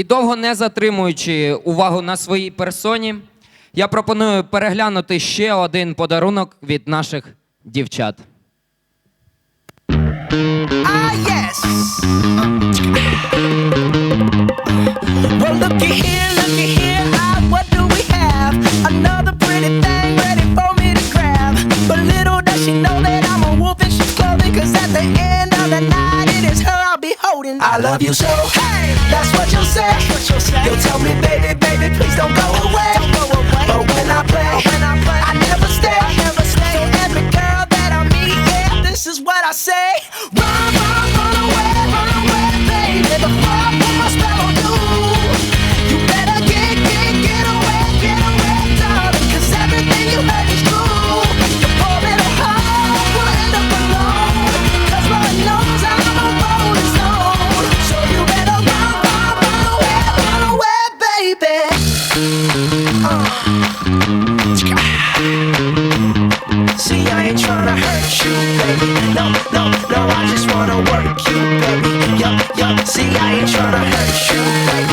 І довго не затримуючи увагу на своїй персоні, я пропоную переглянути ще один подарунок від наших дівчат. Ah, yes. Well, looky here, looky here. Ah, what do we have? Another pretty thing ready for me to grab. But little does she know that I'm a wolf in sheep's clothing. Cause at the end of the night, it is her I'll be holding. I love you so. Hey, that's what you'll say. You'll tell me, baby, baby, please don't go away. don't go But when I play, when I play, I never stay. I never stay. So every girl that I meet, yeah, this is what I say. Run, run, Like you